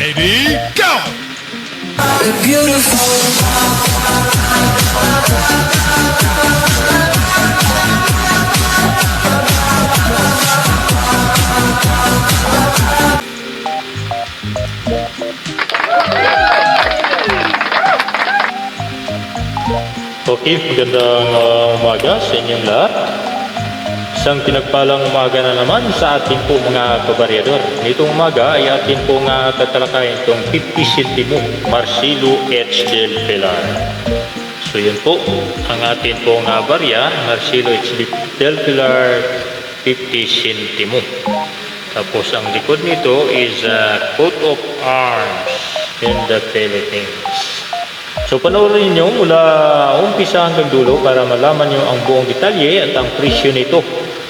Ready, go! Beautiful. Okay, magandang uh, umaga sa inyong lahat. Isang pinagpalang umaga na naman sa ating po mga kabaryador. Nitong umaga ay atin po nga tatalakayin itong 50 centimo Marcelo H. Del Pilar. So yun po, ang atin po nga barya, Marcelo H. Del Pilar 50 centimo. Tapos ang likod nito is a coat of arms in the Philippines. So panoorin nyo mula umpisa hanggang dulo para malaman nyo ang buong detalye at ang presyo nito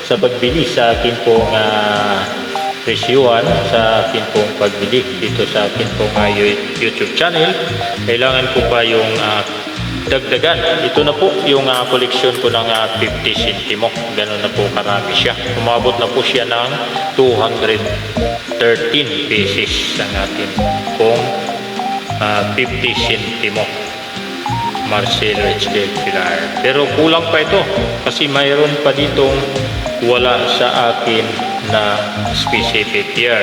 sa pagbili sa akin pong uh, presyuhan sa akin pong pagbili dito sa akin pong uh, YouTube channel. Kailangan ko pa yung uh, dagdagan. Ito na po yung uh, koleksyon ko ng uh, 50 centimo. Ganun na po karami siya. Umabot na po siya ng 213 pesos ang atin pong uh, 50 centimo. Marcelo H. Del Pilar. Pero kulang pa ito kasi mayroon pa ditong wala sa akin na specific year.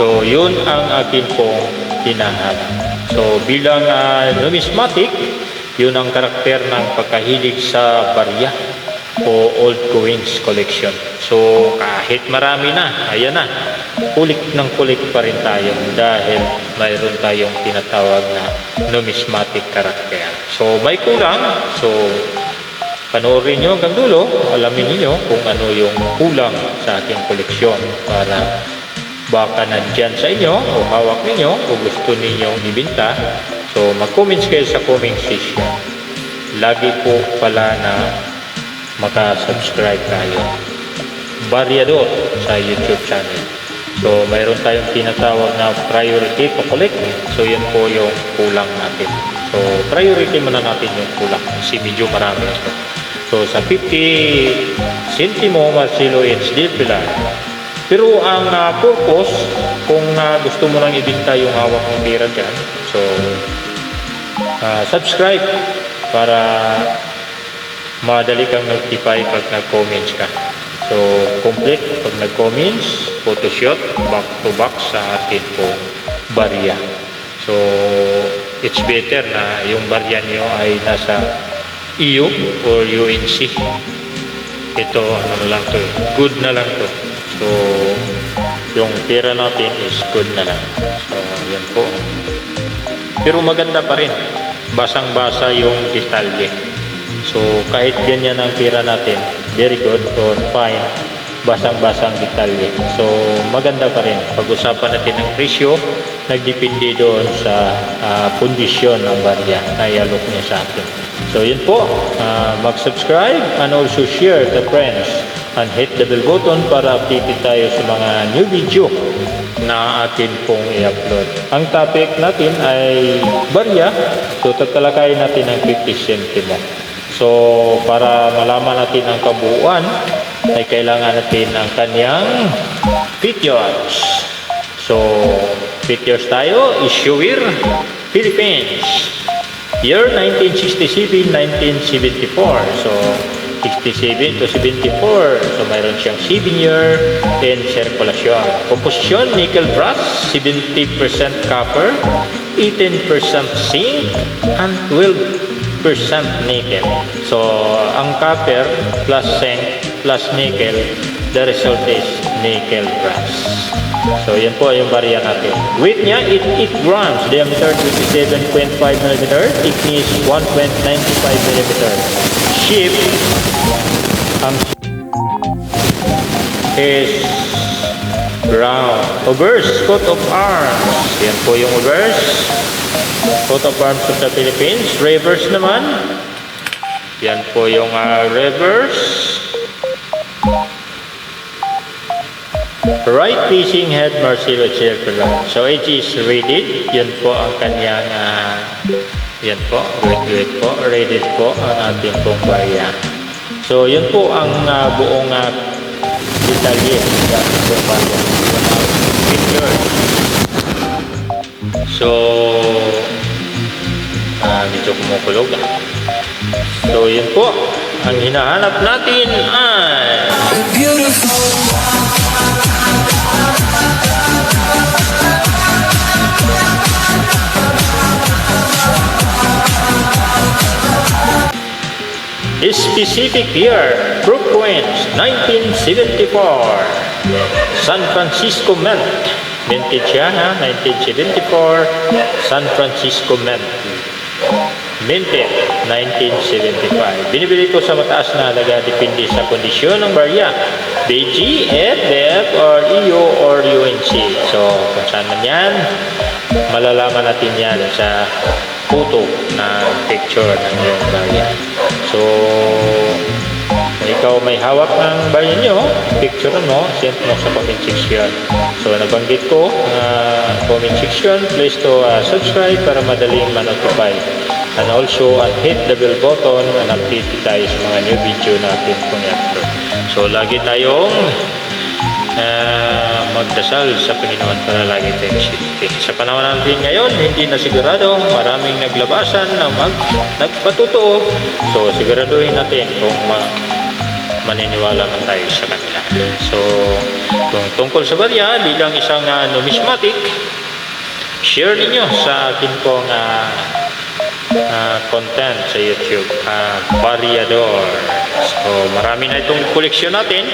So, yun ang akin pong hinahanap. So, bilang uh, numismatic, yun ang karakter ng pagkahilig sa barya o old coins collection. So, kahit marami na, ayan na, kulik ng kulik pa rin tayo dahil mayroon tayong tinatawag na numismatic character. So, may kulang. So, panoorin nyo hanggang dulo, alamin niyo kung ano yung kulang sa ating koleksyon para baka nandyan sa inyo o hawak ninyo o gusto ninyong ibinta. So, mag-comments kayo sa comment section. Lagi po pala na makasubscribe tayo. Baryador sa YouTube channel. So, mayroon tayong tinatawag na priority to collect. So, yan po yung kulang natin. So, priority muna natin yung kulang kasi medyo marami ito. So, sa 50 centimo Marcelo HD Pilar. Pero ang uh, purpose, kung uh, gusto mo lang ibinta yung hawak ng pera dyan, so, uh, subscribe para madali kang notify pag nag-comments ka. So, complete pag nag-comments, photoshoot, back to back sa atin pong barya. So, it's better na yung barya nyo ay nasa EU or UNC. Ito, ano lang to, good na lang to. So, yung tira natin is good na lang. So, yan po. Pero maganda pa rin. Basang-basa yung detalye. So, kahit ganyan ang tira natin, very good or fine, basang-basang detalye. So, maganda pa rin. Pag-usapan natin ng presyo, nagdepende doon sa uh, kondisyon ng barya na ialok niya sa atin. So, yun po. Uh, mag-subscribe and also share to friends and hit the bell button para updated tayo sa mga new video na atin pong i-upload. Ang topic natin ay barya. So, tatalakayin natin ang 50 centimo. So, para malaman natin ang kabuuan, ay kailangan natin ng kanyang pictures. So, pictures tayo, Issuer, Philippines. Year 1967-1974. So, 67 to 74. So, mayroon siyang 7 year and circulation. Composition, nickel brass, 70% copper, 18% zinc, and 12% nickel. So, ang copper plus zinc plus nickel, the result is nickel brass. So, yan po yung barya natin. Weight niya, 8 grams. Diameter, 27.5 mm. Thickness, 1.95 mm. Shape, ang is round. Obverse, coat of arms. Yan po yung obverse. Coat of arms of the Philippines. Reverse naman. Yan po yung uh, reverse. Right facing head Marcelo Circular. So it is ready. Yun po ang kanyang ah, yan po. Wait po. Ready po ang ating pong. So yun po ang ah, buong uh, detalye sa ating pong barya. Yun. So ah, medyo kumukulog. So yun po. Ang hinahanap natin ay. Specific year, Brooklands, 1974. San Francisco Mint. Ha, 1974. San Francisco Mint. Minted, 1975. Binibili ko sa mataas na halaga depende sa kondisyon ng barya. BG, FF, or EU, or UNC. So, kung saan man yan, malalaman natin yan sa photo na picture ng barya. So, kung ikaw may hawak ng barya nyo, picture mo, send mo sa comment section. So, nabanggit ko, uh, comment section, please to uh, subscribe para madaling ma-notify. And also, uh, hit the bell button and update tayo sa mga new video natin kung i-upload. So, lagi tayong uh, magdasal sa Panginoon para lagi tayong silti. Sa panahon natin ngayon, hindi na sigurado, maraming naglabasan na mag, nagpatutuo. So, siguraduhin natin kung ma, maniniwala man tayo sa kanila. So, kung tungkol sa barya, bilang isang uh, numismatic, share ninyo sa akin pong uh, uh, content sa YouTube, uh, Variador. So, marami na itong koleksyon natin.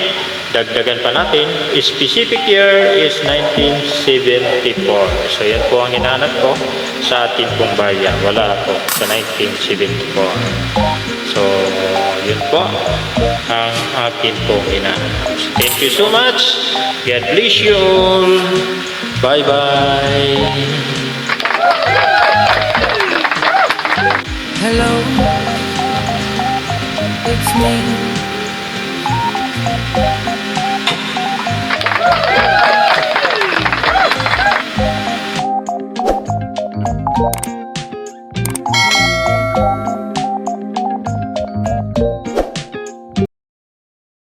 Dagdagan pa natin. Specific year is 1974. So, yan po ang hinahanap ko sa atin pong barya. Wala po sa 1974. So, yun po ang akin pong hinahanap. Thank you so much. God bless you all. Bye-bye. Hello. It's me.